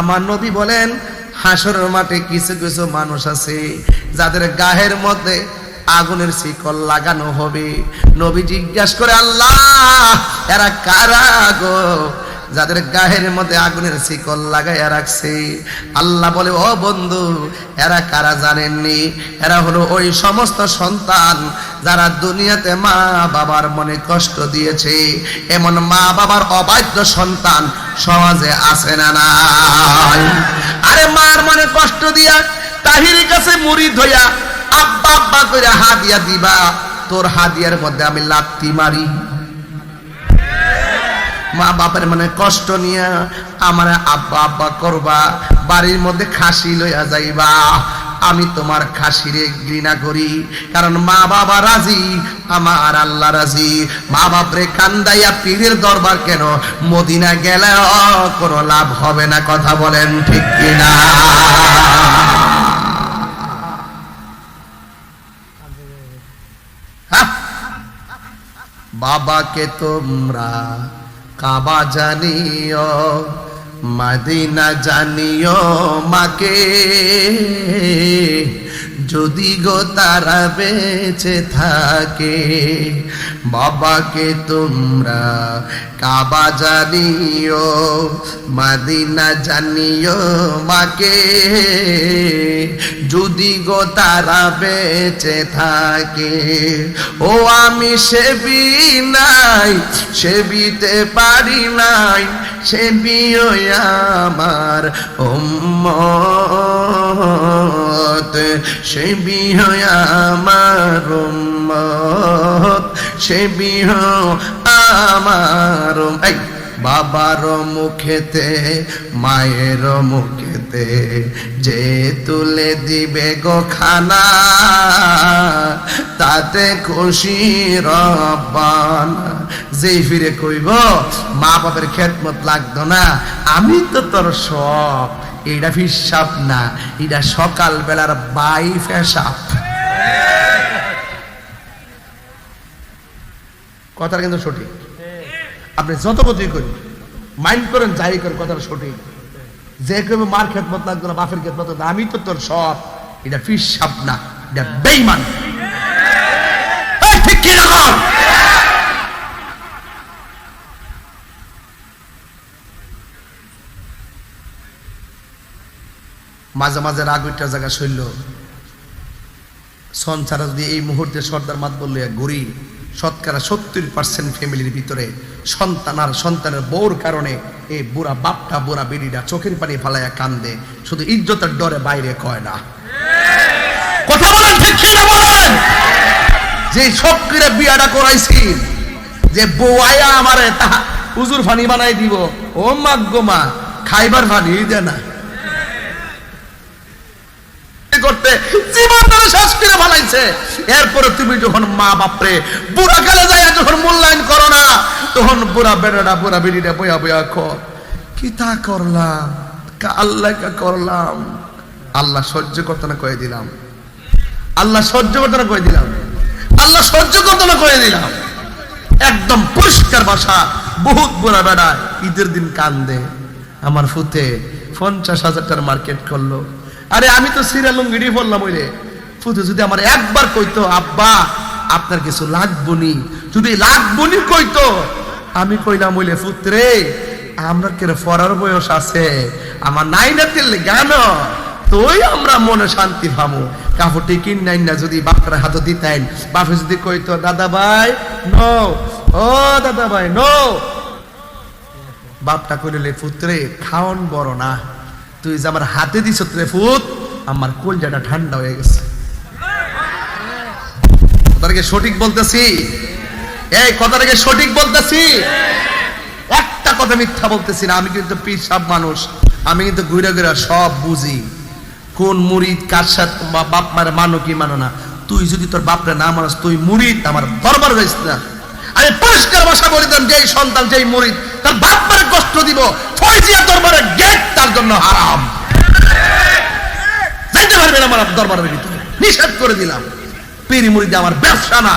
আমার নবী বলেন, হাসরের মাঠে কিছু কিছু মানুষ আছে, যাদের গায়ের মধ্যে আগুনের শিকল লাগানো হবে। নবী জিজ্ঞাসা করে, আল্লাহ, এরা কারা গো? যাদের গায়ের মধ্যে আগুনের শিকল লাগাইয়া রাখছে। আল্লাহ বলে, ও বন্ধু, এরা কারা জানেননি? এরা হলো ওই সমস্ত সন্তান যারা দুনিয়াতে মা বাবার মনে কষ্ট দিয়েছে। এমন মা বাবার অবাধ্য সন্তান সমাজে আছে না নাই? আরে মার মনে কষ্ট দিয়া তাহির কাছে মুড়ি ধইয়া আব্বা আব্বা করে হাদিয়া দিবা। তোর হাদিয়ার মধ্যে আমি লাত্তি মারি। মা বাপের মানে কষ্ট নিয়ে আমার আব্বা আব্বা করবা, বাড়ির মধ্যে খাসি লইয়া যাইবা। আমি তোমার খাসিরে ঘৃণা করি, কারণ মা বাবা রাজি, আমার আল্লাহ রাজি। মা বাপরে কান্দাইয়া পীরের দরবার কেন? মদিনা গেলে কোনো লাভ হবে না, কথা বলেন ঠিক কিনা? হ্যাঁ? বাবাকে তোমরা কাবা জানিও মাদিনা জানিও মাকে। যদি গো তারা বেঁচে থাকে, বাবাকে তোমরা কাবা জানিও, মাদিনা জানিও মাকে। যদি গো তারা বেঁচে থাকে, ও আমি সেবি নাই, সেবিতে পারি নাই সেবিও আমার উম্মত। সে আমার উম্মত। সে আমার এই বাবার মুখেতে, মায়ের মুখেতে যে তুলে দিবে গো খানা, তাতে খুশি রব্বান। যেই ফিরে কইব, মা বাপের খেদমত লাগতো না, আমি তো তোর সব, এটা ফিসাব না, এটা সকাল বেলার বাই ফেসাব কথাটা কিন্তু সঠিক। আপনি যত কথাই করেন মাইন্ড করেন যাই করেন কথাটা সঠিক। যে কেউ মার খেদমত লাগতো না বাপের লাগতো না, আমি তো তোর সব এটা ফিস সাপ না এটা বেইমান মাঝে মাঝে রাগ উইটা জায়গা শৈল সন ছাড়া যদি এই মুহূর্তে সর্দার মাত বললে ঘুরি শতকরা সত্তর পার্সেন্ট ফ্যামিলির ভিতরে সন্তান আর সন্তানের বউর কারণে এই বুড়া বাপটা, বুড়া বেডিটা চোখের পানি ফালাইয়া কান্দে। শুধু ইজ্জতের ডরে বাইরে কয় না। কথা বলেন যে সক্রিয় বিয়াটা করাইছি, যে বউ আমারে তাহা হুজুর ফানি বানাই দিব। ও মাগ্গো মা, খাইবার ফানি দে না। করতে শেষ করে ফেলাইছে এরপরে তুমি যখন মা বাপরে বুড়া কালে যায় যখন মূল্যায়ন করো না, তখন বুড়া বেড়াটা, বুড়া বেড়িটা বয়া বয়া খ কি তা করলাম? আল্লাহ করলাম? আল্লাহ সহ্য করতে না কয়ে দিলাম। আল্লাহ সহ্য করতে না কয়ে দিলাম। আল্লাহ সহ্য করতে না কয়ে দিলাম। একদম পরিষ্কার ভাষা, বহুত বুড়া বেড়া ঈদের দিন কান্দে। আমার ফুতে পঞ্চাশ হাজার টাকার মার্কেট করল। আরে আমি তো সিরিয়াল গিড়ি বললাম ওই রে। ফুতে যদি আমার একবার কইতো, আব্বা, আপনার কিছু লাগবনি। যদি লাগবনি কইতো, আমি কইলাম, ওইলে ফুতরে, আমরা কেন ফরার বয়স আছে, আমার নাই না তেলে জ্ঞান তোই আমরা মনে শান্তি ভাবো কাপড়টি কিন নাই না, যদি বাপের হাতে দিতেন। বাপে যদি কইতো, দাদা ভাই, নো, ও দাদা ভাই, নো। বাপটা কইলে পুত্রে খাওন বড় না। তুই যে আমার হাতে দিছ রে ফুত, আমার কলজাটা ঠান্ডা হয়ে গেছে। কথাটাকে সঠিক বলতেছি? এই কথাটাকে সঠিক বলতেছি? একটা কথা মিথ্যা বলতেছি না, আমি কিন্তু পিসাব মানুষ, আমি কিন্তু ঘুরে ঘুরে সব বুঝি। কোন মুরিদ কার সাথে বাপ মারে মানো কি মানো না? তুই যদি তোর বাপরে না মানস, তুই মুরিদ, আমার দরবার যাইস না। আমি পরিষ্কার ভাষা বলে দিলাম যেই সন্তান যেই মুরিদ, তার বাপ মারে কষ্ট দিব। ফয়জিয়া দরবারে গেট তার জন্য হারাম। যাইতে পারবে না আমার দরবারের ভিতরে। নিষেধ করে দিলাম। পিরি মুরিদ আমার ব্যবসা না।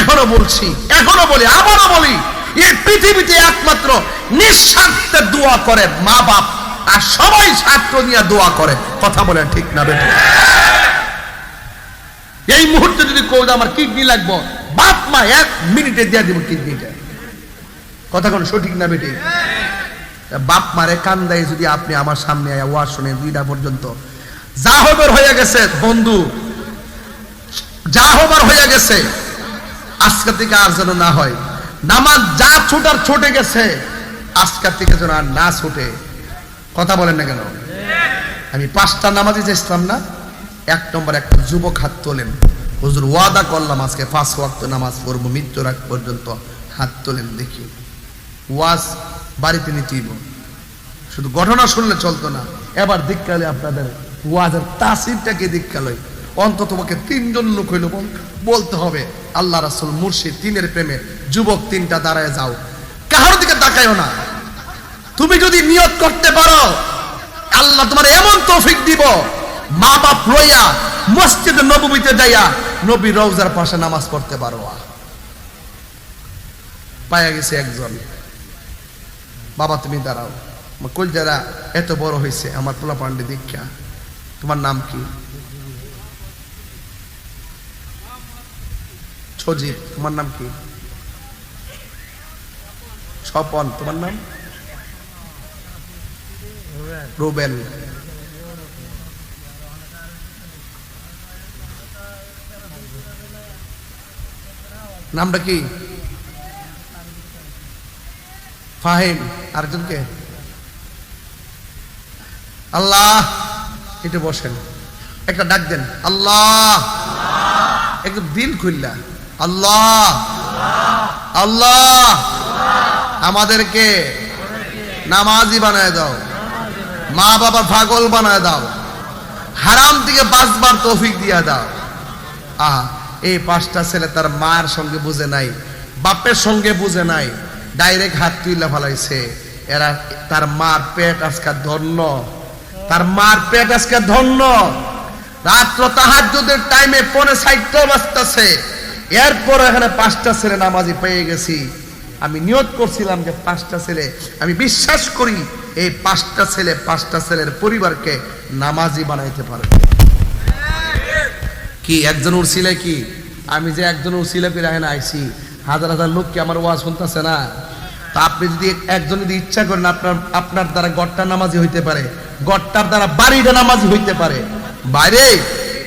এখনও বলছি, এখনও বলি, আবারও বলি, এই পৃথিবীতে একমাত্র নিঃস্বার্থে দোয়া করে মা বাপ, আর সবাই ছাত্র নিয়ে দোয়া করে। কথা বলেন ঠিক না বেটা এই মুহূর্তে যদি কেউ আমার কিডনি লাগবো, বাপ, মা, এক মিনিটে দিয়ে দিব কিডনিটা। কথা কোন সঠিক না বেটি বাপ, মারে কান্দায় যদি আপনি আমার সামনে আয়া ওয়াজ শুনে দুইটা পর্যন্ত। যা হবার হয়ে গেছে, বন্ধু যা হবার হয়ে গেছে আজকে থেকে আর যেন না হয়। নামাজ যা ছোটার ছুটে গেছে, আজকের থেকে যেন আর না ছুটে। কথা বলেন না কেন? আমি পাঁচটা নামাজই চেয়েছিলাম না, এক নম্বর একটা যুবক হাত তোলেন। হুজুর ওয়াদা করলাম আজকে পাঁচ ওয়াক্ত নামাজ পড়ব, মৃত্যুর আগ পর্যন্ত হাত তোলেন, দেখি। ওয়াজ বাড়িতে নিতেইব। শুধু ঘটনা শুনলে চলতো না। এবার দিককালে আপনাদের, ওয়াজের তাসিরটাকে দীক্ষালয় অন্তত তোমাকে তিনজন লোক হইল বল- বলতে হবে, আল্লাহ রাসুল মুর্শিদ তিনের প্রেমে যুবক তিনটা দাঁড়ায় যাও। কাহার দিকে তাকায়ও না। তুমি যদি নিয়ত করতে পারো, আল্লাহ তোমার এমন তৌফিক দিব। মা বাপ লইয়া মসজিদে নবমীতে যাইয়া নবী রওজার পাশে নামাজ পড়তে পারো। পায়া গেছে একজন। বাবা, তুমি দাঁড়াও। আমার কলজারা এত বড় হয়েছে আমার পোলা পান্ডে দীক্ষা। তোমার নাম কি? সজীব তোমার নাম কি? স্বপন, তোমার নাম? রুবেল। নামটা কি? ফাহিম, আরেকজনকে? আল্লাহ, একটু বসেন। একটা ডাক দেন, আল্লাহ। একদম দিল খুললা। আল্লাহ। আল্লাহ। আমাদেরকে নামাজি বানায় দাও। মা বাবা পাগল বানায় দাও। হারাম থেকে পাঁচবার তৌফিক দিয়া দাও। আহা, এই পাঁচটা ছেলে তার মার সঙ্গে বুঝে নাই, বাপের সঙ্গে বুঝে নাই, ডাইরেক্ট হাত তুইলা ফেলাইছে। এরা তার মার পেট আজকে ধন্য। তার মার পেট আজকে ধন্য। রাত্র তাহাজ্জুদের টাইমে পনে সাইটটা বাজতেছে। এরপর এখানে পাঁচটা ছেলে নামাজি পেয়ে গেছি। আমি নিয়ত করছিলাম যে পাঁচটা ছেলে, আমি বিশ্বাস করি এই পাঁচটা ছেলে পাঁচটা ছেলের পরিবারকে নামাজি বানাইতে পারবে কি, একজন উড়ছিলে কি? আমি যে একজন উড়ছিলে করে এখানে আইছি, হাজার হাজার লোক কি আমার ওয়াজ শুনতেছে না? তা আপনি যদি একজন যদি ইচ্ছা করেন, আপনার আপনার দ্বারা গড়টা নামাজি হইতে পারে। গড়টার দ্বারা বাড়িটা নামাজি হইতে পারে। বাইরে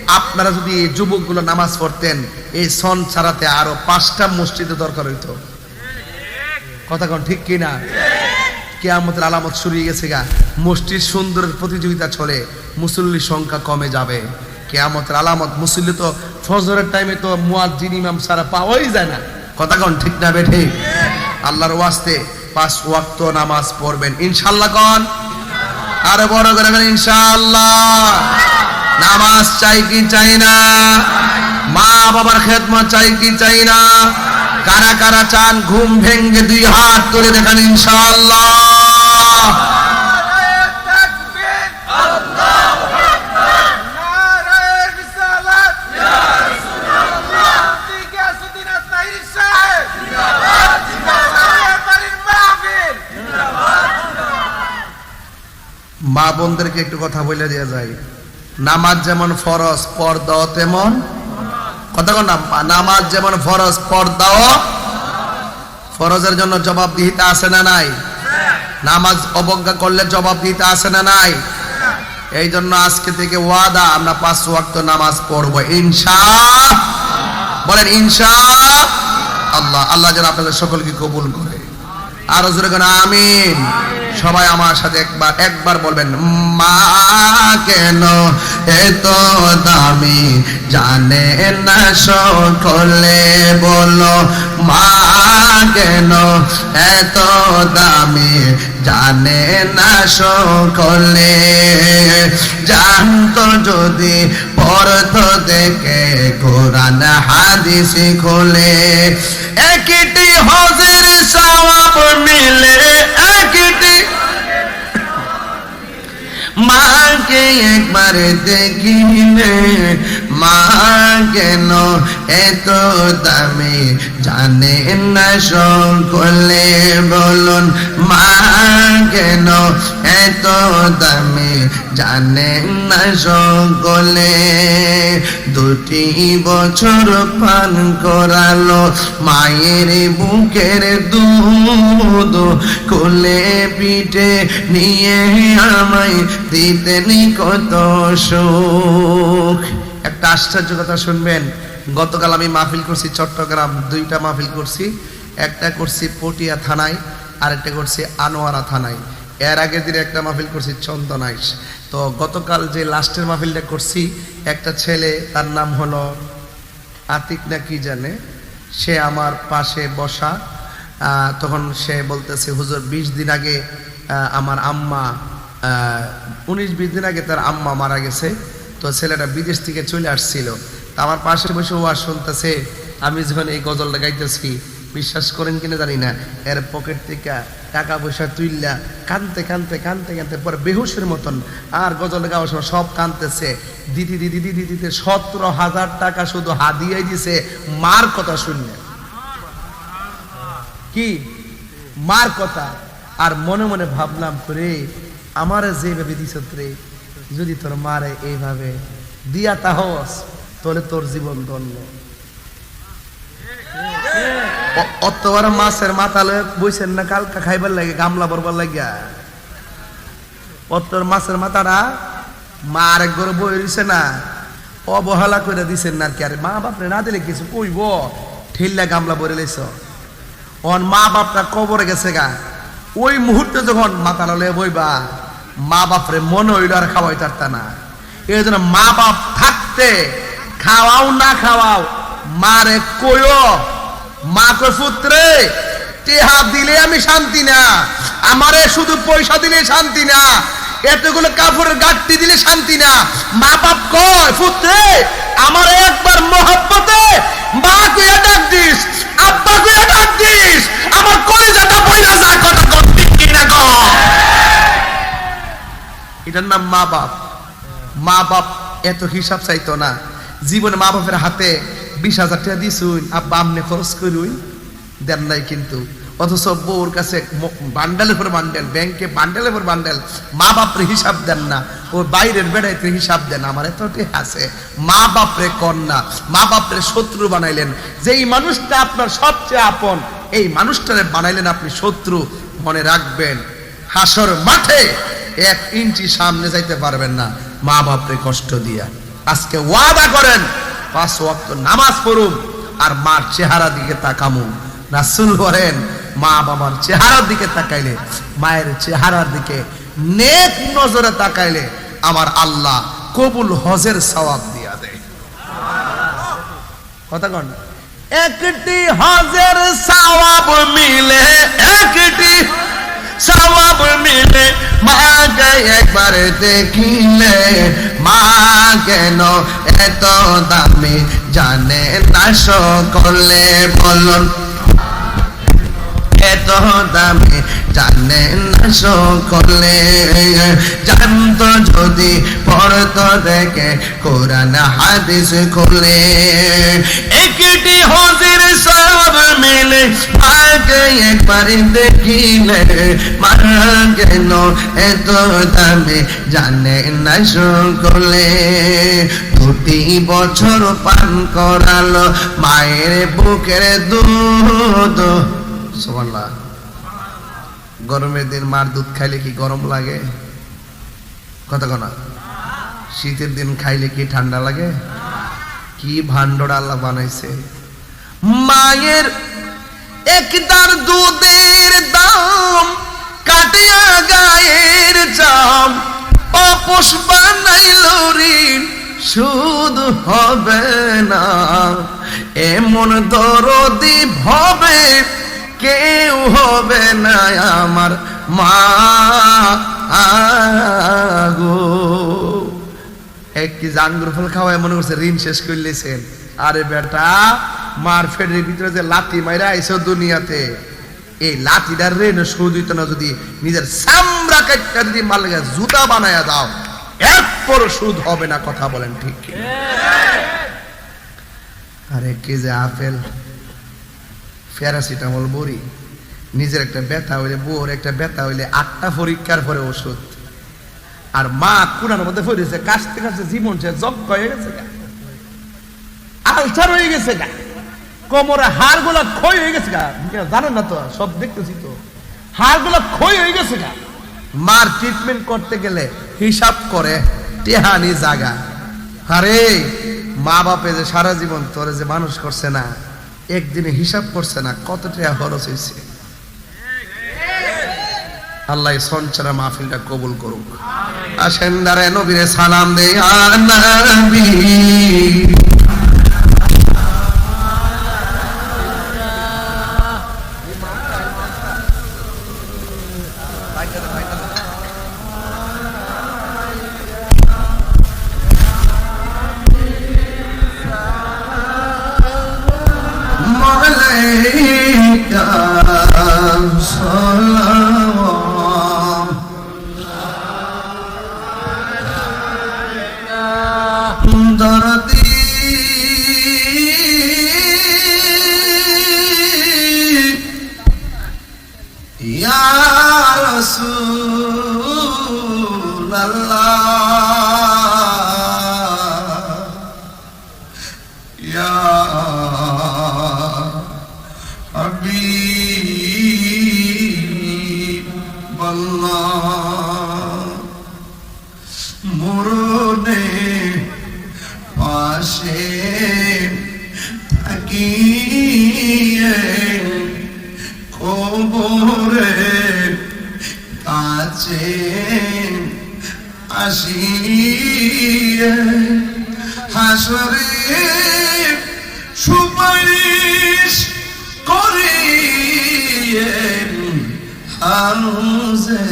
আপনারা যদি এই যুবকগুলো নামাজ পড়তেন, এই সন ছাড়াতে আরও পাঁচটা মসজিদে দরকার হইতো। কথা কোন ঠিক কিনা? কেয়ামতের আলামত শুরু হয়ে গেছে গা। মসজিদ সুন্দরের প্রতিযোগিতা চলে মুসল্লির সংখ্যা কমে যাবে। কেয়ামতের আলামত মুসল্লি তো ফজরের টাইমে তো মুয়াজ্জিন ইমাম সারা পাওয়াই যায় না। কথা কোন ঠিক না বেঠে? আল্লাহর ওয়াস্তে পাঁচ ওয়াক্ত নামাজ পড়বেন। ইনশাল্লাহ কন? আরও বড় করে ইনশাআল্লাহ। নামাজ চাই কি চাই না? মা বাবার খেদমত চাই কি চাই না? কারা কারা চান ঘুম ভেঙ্গে দুই হাত তুলে দেখান ইনশাআল্লাহ। মা বোনদেরকে একটু কথা বলে দেওয়া যায়। নামাজ যেমন ফরজ, পর্দাও তেমন। কথা নামাজ যেমন ফরজ, পর্দাও ফরজের জন্য জবাবদিহিতা আছে না নাই? নামাজ অবজ্ঞা করলে জবাবদিহিতা আছে না নাই? এই জন্য আজকে থেকে ওয়াদা, আমরা পাঁচ ওয়াক্ত নামাজ পড়ব। ইনশা বলেন, ইনশা আল্লাহ আল্লাহ যেন আপনাদের সকলকে কবুল করে। আরও জোরে কেন, আমিন। সবাই আমার সাথে একবার একবার বলবেন, মা, কেন এত দামি জানে না সকলে বলো, মা, কেন এত দামি জানে না সকলে জানতো যদি পরত দেখে কোরআন হাদিস খোলে। একটি হজের সওয়াব মিলে মাকে একবার দেখিলে মা কেন এত দামি জানে না সকলে বলুন মা কেন এত দামি জানে না সকলে দুটি বছর পান করালো, মায়ের বুকের দুধ কোলে পিঠে নিয়ে আমায় দিতেন কত সুখ। একটা আশ্চর্য কথা শুনবেন। গতকাল আমি মাহফিল করছি চট্টগ্রাম, দুইটা মাহফিল করছি। একটা করছি পটিয়া থানায়, আরেকটা করছি আনোয়ারা থানায়। এর আগের দিনে একটা মাহফিল করছি চন্দনাইশ। তো গতকাল যে লাস্টের মাহফিলটা করছি, একটা ছেলে, তার নাম হলো আতিক না কি জানে? সে আমার পাশে বসা। তখন সে বলতেছে, হুজুর, বিশ দিন আগে আমার আম্মা উনিশ, বিশ দিন আগে তার আম্মা মারা গেছে। তো ছেলেটা বিদেশ থেকে চলে আসছিল। আমার পাশে বসে ওয়াজ শুনতেছে, আমি যখন এই গজলটা গাইতেছি, বিশ্বাস করেন কিনা জানি না, এর পকেট থেকে টাকা পয়সা তুইল্লা কানতে কানতে কানতে কানতে পরে বেহুশের মতন আর গজল গাওয়ার সময় সব কানতেছে। দিদি দিদি দিদি দিতে সতেরো হাজার টাকা শুধু হাদিয়াই দিছে, মার কথা শুনলে। কি? মার কথা? আর মনে মনে ভাবলাম করে আমারে যেভাবে দিছ রে যদি তোর মারে এইভাবে দিয়া তাহস, তাহলে তোর জীবন ধন্য অ- অত বড় মাছের মাথা লয়ে বইছেন না কালকা খাইবার লাগে, গামলা বরবার লাগিয়া। অতর মাছের মাথাটা মা আরেক ঘরে বই দিছে না, অবহেলা করে দিছেন না কি। আরে মা বাপরে, না দিলে কিছু কইব? ঠেললা গামলা বরে লাইছ। অন মা বাপটা কবরে গেছে গা। ওই মুহূর্তে যখন মাথা ললে বইবা মা বাপরে মনে হইল আর খাওয়াই তারতা না। এই জন্য মা বাপ থাকতে খাওয়াও না খাওয়াও, মারে কইও, মা কই পুত্রে, টেহা দিলে আমি শান্তি না, আমারে শুধু পয়সা দিলে শান্তি না, এতগুলো কাপড়ের গাঠটি দিলে শান্তি না। মা বাপ কয়, পুত্রে, আমার একবার মহব্বতে মা কইয়া ডাক দিস, আব্বা কইয়া ডাক দিস, আমার কলিজাটা বইরা যায় কথা ঠিক কিনা কর? এটার নাম মা বাপ। মা বাপ এত হিসাব চাইতো না। জীবনে মা বাপের হাতে বিশ হাজার টাকা দিছুন, আব্বা আমনে খরচ করুন, দেন নাই কিন্তু। অথচ বউর কাছে বান্ডেলের পর বান্ডেল, ব্যাংকে বান্ডেলের পর বান্ডেল, মা বাপরে হিসাব দেন না। ও বাইরের বেড়াইতে হিসাব দেন আমার এত আছে। মা বাপরে কন্যা মা বাপরে শত্রু বানাইলেন। যেই মানুষটা আপনার সবচেয়ে আপন, এই মানুষটারে বানাইলেন আপনি শত্রু। মনে রাখবেন, হাসর মাঠে এক ইঞ্চি সামনে যাইতে পারবেন না। মা বাপরে কষ্ট দিয়া। আজকে ওয়াদা করেন, পাঁচ ওয়াক্ত নামাজ পড়ুন আর মার চেহারা দিকে তাকামু। রাসুল বলেন, মা বাবার চেহারার দিকে তাকাইলে, মায়ের চেহারার দিকে নেক নজরে তাকাইলে আমার আল্লাহ কবুল হজের সওয়াব দিয়া দেয়। কথা কন। একটি হজের সওয়াব মিলে একটি সওয়াব মিলে মাকে একবার দেখিলে? মা কেন এত দামি? জানে না সকলে, বলুন। এত দামে, জানে না সকলে। জানতো যদি পড়তো দেখে, কোরআন হাদিস খুলে। একটি হজির সব মিলে আগে একবার দেখিলে কেন এত দামে জানে না সকলে দুটি বছর পান করালো মায়ের বুকের দুধ গরমের দিন মার দুধ খাইলে কি গরম লাগে কনা শীতের দিন খাইলে কি ঠান্ডা লাগে কি ভান্ডরা আল্লাহ বানাইছে মায়ের একদার দুধের দাম কাটিয়া গায়ের চাম অপস বানাইল ঋণ সুদ হবে না। এমন দরদি হবে কেউ হবে না আমার মা গো একটি জাঙ্গুর ফল খাওয়ায় মনে করছে, ঋণ শেষ করলেছেন আরে বেটা, মার ফেডের ভিতরে যে লাতি মাইরা আইসো দুনিয়াতে, এই লাঠিটার সুদ দিত না যদি নিজের সামরা কাটটা যদি মালগে জুতা বানায়া দাও। এরপর সুদ হবে না কথা বলেন ঠিক? আরে কে যে আপেল? প্যারাসিটামল বড়ি। নিজের একটা ব্যথা হইলে বোর একটা ব্যথা হইলে আটটা পরীক্ষার পরে ওষুধ। আর মা কুনার মধ্যে পড়েছে কাশতে কাশতে জীবন সে জব হয়ে গেছে আলসার হয়ে গেছে গা। কোমরে হাড়গুলা ক্ষয় হয়ে গেছে গা। জানেন না তো? সব দেখতেছি তো। হাড়গুলা ক্ষয় হয়ে গেছে গা। মার ট্রিটমেন্ট করতে গেলে হিসাব করে টেহানি জাগা। আরে মা বাপে যে সারা জীবন তোরে যে মানুষ করছে না, একদিনে হিসাব করছে না, কত টাকা খরচ হয়েছে আল্লাহ সঞ্চারা মাহফিলটা কবুল করুক। আসেন দাঁড়ায় নবীরে সালাম দে Yeah. হাসরে সুপারিশ করিয়ে হাউজে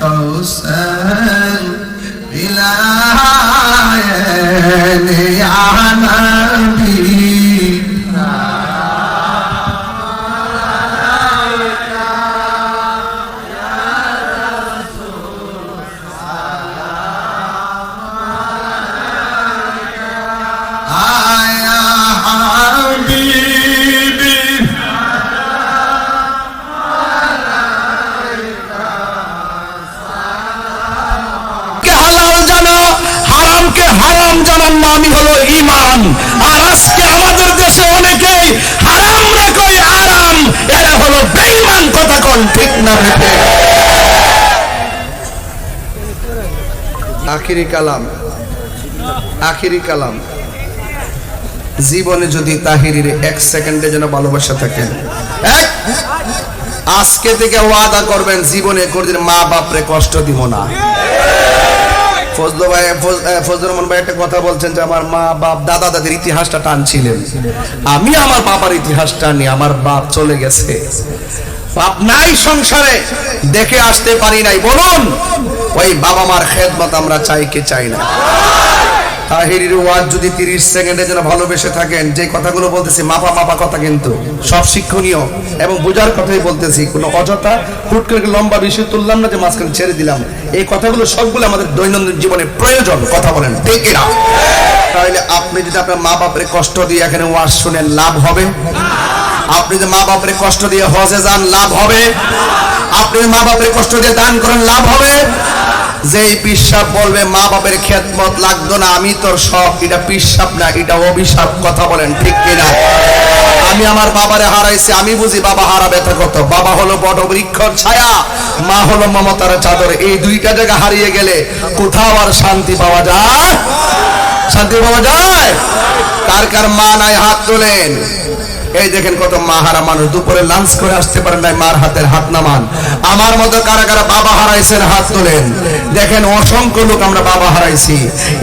কৌশল বিলায়েন ইয়া নামই হলো ইমান আর আজকে আমাদের দেশে অনেকেই হারাম রে কই আরাম এরা হলো বেঈমান কথা কোন ঠিক না আখিরি কালাম আখিরি কালাম। জীবনে যদি তাহিরির এক সেকেন্ডে যেন ভালোবাসা থাকে। এক, আজকে থেকে ওয়াদা করবেন জীবনে কোনদিন মা বাপরে কষ্ট দিব না। ফজলু ভাই, ফজ- ফজলুর রহমান ভাই একটা কথা বলছেন যে আমার মা, বাপ, দাদা, দাদির ইতিহাসটা টানছিলেন। আমি আমার বাবার ইতিহাস টানি, আমার বাপ চলে গেছে। বাপ নাই সংসারে, দেখে আসতে পারি নাই। বলুন, ওই বাবা মার খেদমত আমরা চাই কে চাই না? তাহিরির ওয়াজ যদি তিরিশ সেকেন্ডে যেন ভালোবেসে থাকেন, যে কথাগুলো বলতেছি, মাপা মাপা কথা কিন্তু। সব শিক্ষণীয় এবং বোঝার কথাই বলতেছি, কোনো অযথা হুট করে লম্বা বিষয় তুললাম না যে মাঝখানে ছেড়ে দিলাম। এই কথাগুলো সবগুলো আমাদের দৈনন্দিন জীবনে প্রয়োজন, কথা বলেন না তাহলে আপনি যদি আপনার মা বাপের কষ্ট দিয়ে এখানে ওয়াজ শুনেন লাভ হবে? আপনি যদি মা বাপের কষ্ট দিয়ে হজে যান, লাভ হবে? আপনি মা বাপের কষ্ট দিয়ে দান করেন, লাভ হবে? যেই পিসাব বলবে, মা বাপের খেদমত লাগতো না, আমি তোর সব এটা পিসাব না, এটা অভিশাপ, কথা বলেন ঠিক কিনা? আমি আমার বাবারে হারাইছি, আমি বুঝি বাবা হারাবে ব্যথা কত বাবা হলো বড় বৃক্ষর ছায়া, মা হলো মমতার চাদর। এই দুইটা জায়গা হারিয়ে গেলে কোথাও আর শান্তি পাওয়া যায়? শান্তি পাওয়া যায়? কার কার মা নাই হাত তোলেন? এই দেখেন কত মা হারা মানুষ, দুপুরে লাঞ্চ করে আসতে পারেন নাই মার হাতের হাত নামান। আমার মতো কারা কারা বাবা হারাইছেন হাত তোলেন? দেখেন অসংখ্য লোক আমরা বাবা হারাইছি।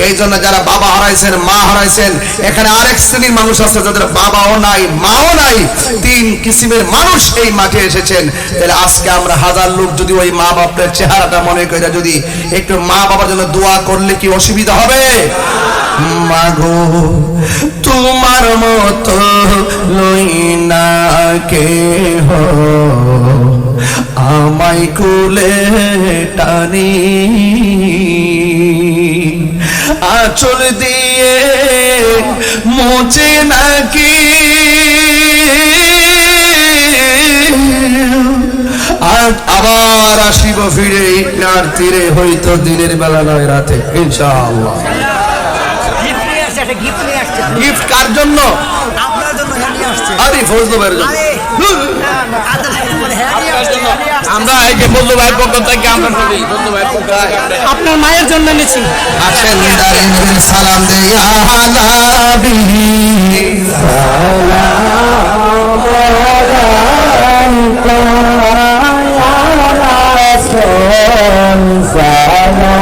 এই জন্য যারা বাবা হারাইছেন, মা হারাইছেন, এখানে আরেক শ্রেণির মানুষ আছে যাদের বাবাও নাই, মাও নাই, তিন কিসিমের মানুষ এই মাঠে এসেছেন। তাহলে আজকে আমরা হাজার লোক যদি ওই মা বাপের চেহারাটা মনে করে যদি একটু মা বাবার জন্য দোয়া করলে কি অসুবিধা হবে? মাগো, তোমার মতো লই না কে হো আমায় কুলে টানি। আচল দিয়ে মোচে নাকি। আবার আসিব ফিরে ইটনার তীরে হয়তো দিনের বেলা নয় রাতে, ইনশাআল্লাহ। গিফট কার জন্য আপনার জন্য নিয়ে আসছে আরে ফজলু ভাইয়ের জন্য আমরা এই যে ফজলু ভাইয়ের পক্ষ থেকে আমরা বলি ফজলু ভাইয়ের পক্ষ আপনার মায়ের জন্য এনেছি আসেন দারিন সালাম দে ইয়া হালাবিহি সালাম সালাম